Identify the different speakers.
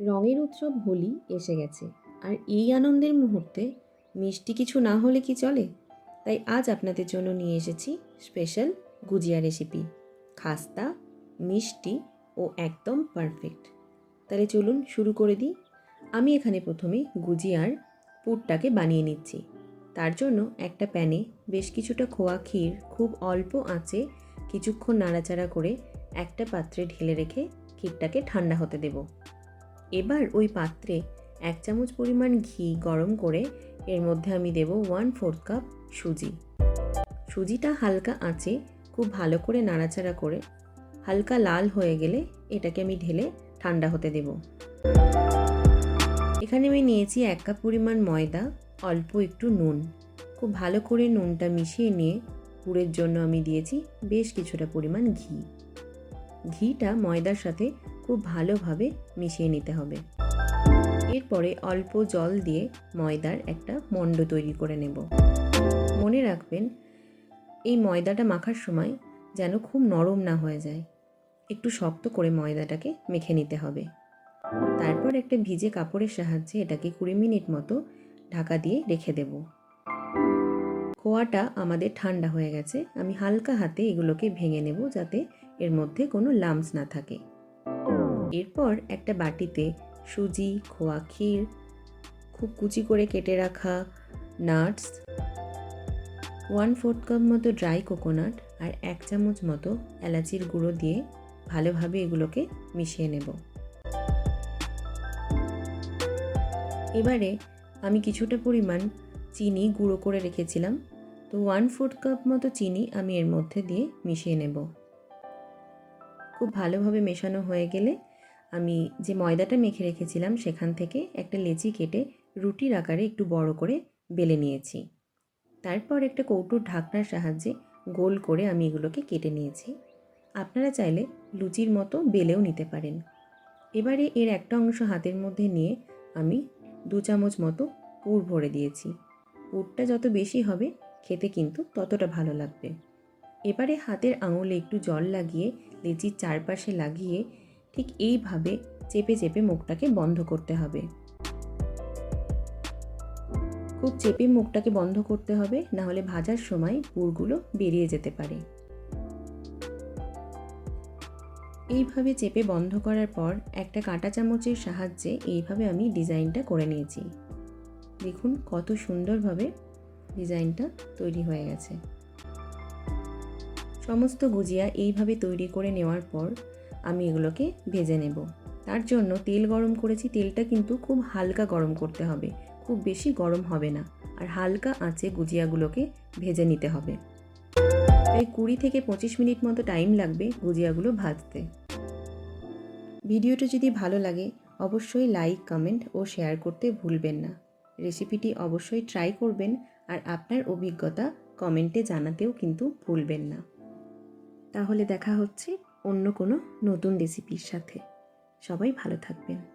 Speaker 1: রঙের উৎসব হোলি এসে গেছে। আর এই আনন্দের মুহূর্তে মিষ্টি কিছু না হলে কি চলে? তাই আজ আপনাদের জন্য নিয়ে এসেছি স্পেশাল গুজিয়া রেসিপি। খাস্তা, মিষ্টি ও একদম পারফেক্ট। তাহলে চলুন শুরু করে দিই। আমি এখানে প্রথমে গুজিয়ার পুরটাকে বানিয়ে নিচ্ছি। তার জন্য একটা প্যানে বেশ কিছুটা খোয়া ক্ষীর খুব অল্প আঁচে কিছুক্ষণ নাড়াচাড়া করে একটা পাত্রে ঢেলে রেখে ক্ষীরটাকে ঠান্ডা হতে দেব। এবার ওই পাত্রে এক চামচ পরিমাণ ঘি গরম করে এর মধ্যে আমি দেব ওয়ান ফোর্থ কাপ সুজি। সুজিটা হালকা আঁচে খুব ভালো করে নাড়াচাড়া করে হালকা লাল হয়ে গেলে এটাকে আমি ঢেলে ঠান্ডা হতে দেব। এখানে আমি নিয়েছি এক কাপ পরিমাণ ময়দা, অল্প একটু নুন। খুব ভালো করে নুনটা মিশিয়ে নিয়ে পুরের জন্য আমি দিয়েছি বেশ কিছুটা পরিমাণ ঘি। ঘিটা ময়দার সাথে খুব ভালোভাবে মিশিয়ে নিতে হবে। এরপরে অল্প জল দিয়ে ময়দার একটা মণ্ড তৈরি করে নেব। মনে রাখবেন, এই ময়দাটা মাখার সময় যেন খুব নরম না হয়ে যায়। একটু শক্ত করে ময়দাটাকে মেখে নিতে হবে। তারপর একটা ভিজে কাপড়ের সাহায্যে এটাকে কুড়ি মিনিট মতো ঢাকা দিয়ে রেখে দেব। খোয়াটা আমাদের ঠান্ডা হয়ে গেছে, আমি হালকা হাতে এগুলোকে ভেঙে নেব যাতে এর মধ্যে কোনো লামস না থাকে। এরপর একটা বাটিতে সুজি, খোয়া ক্ষীর, খুব কুচি করে কেটে রাখা নাটস ওয়ান ফোর্থ কাপ মতো ড্রাই কোকোনাট আর এক চামচ মতো এলাচির গুঁড়ো দিয়ে ভালোভাবে এগুলোকে মিশিয়ে নেব। এবারে আমি কিছুটা পরিমাণ চিনি গুঁড়ো করে রেখেছিলাম, তো ওয়ান ফোর্থ কাপ মতো চিনি আমি এর মধ্যে দিয়ে মিশিয়ে নেব। খুব ভালোভাবে মেশানো হয়ে গেলে আমি যে ময়দাটা মেখে রেখেছিলাম সেখান থেকে একটা লেচি কেটে রুটির আকারে একটু বড় করে বেলে নিয়েছি। তারপর একটা কৌটোর ঢাকনার সাহায্যে গোল করে আমি এগুলোকে কেটে নিয়েছি। আপনারা চাইলে লুচির মতো বেলেও নিতে পারেন। এবারে এর একটা অংশ হাতের মধ্যে নিয়ে আমি দু চামচ মতো পুর ভরে দিয়েছি। পুরটা যত বেশি হবে খেতে কিন্তু ততটা ভালো লাগবে। এবারে হাতের আঙুলে একটু জল লাগিয়ে লেচির চারপাশে লাগিয়ে ঠিক এইভাবে চেপে চেপে মুখটাকে বন্ধ করতে হবে। খুব চেপে মুখটাকে বন্ধ করতে হবে না হলে ভাজার সময় পুরগুলো বেরিয়ে যেতে পারে। এইভাবে চেপে বন্ধ করার পর একটা কাঁটা চামচের সাহায্যে এইভাবে আমি ডিজাইনটা করে নিয়েছি। দেখুন কত সুন্দরভাবে ডিজাইনটা তৈরি হয়ে গেছে। সমস্ত গুজিয়া এইভাবে তৈরি করে নেওয়ার পর আমি এগুলোকে ভেজে নেব। তার জন্য তেল গরম করেছি। তেলটা কিন্তু খুব হালকা গরম করতে হবে। খুব বেশি গরম হবে না। আর হালকা আঁচে গুজিয়াগুলোকে ভেজে নিতে হবে। প্রায় কুড়ি থেকে পঁচিশ মিনিট মতো টাইম লাগবে গুজিয়াগুলো ভাজতে। ভিডিওটা যদি ভালো লাগে, অবশ্যই লাইক, কমেন্ট ও শেয়ার করতে ভুলবেন না। রেসিপিটি অবশ্যই ট্রাই করবেন আর আপনার অভিজ্ঞতা কমেন্টে জানাতেও কিন্তু ভুলবেন না। তাহলে দেখা হচ্ছে অন্য কোনো নতুন রেসিপির সাথে। সবাই ভালো থাকবেন।